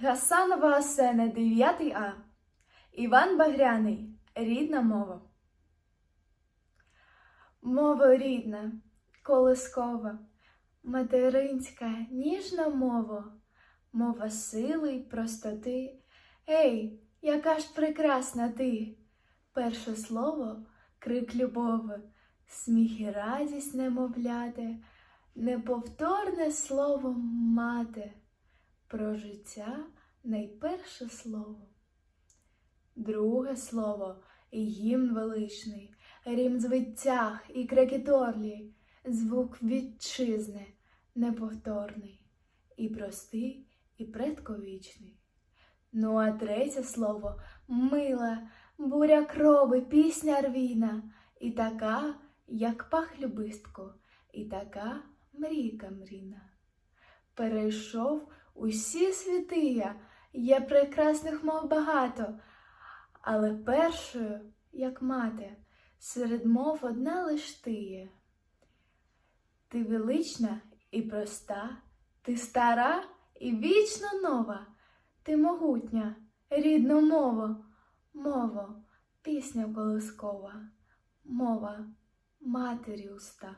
Гасанова Осена, 9 А. Іван Багряний. Рідна мова. Мова рідна, колискова, материнська, ніжна мова, мова сили й простоти. Ей, яка ж прекрасна ти! Перше слово крик любови, сміх і радість немовляти, неповторне слово мати, про життя найперше слово. Друге слово гімн величний, рім звиттях і крекіторлі, звук вітчизни неповторний, і простий, і предковічний. Ну, а третє слово мила, буря крови, пісня рвіна, і така, як пах любистко, і така мрійка мріна. Перейшов усі світи я, є прекрасних мов багато, але першою, як мати, серед мов одна лиш ти є. Ти велична і проста, ти стара і вічно нова, ти могутня, рідна мова, мова, пісня колискова, мова матері уста.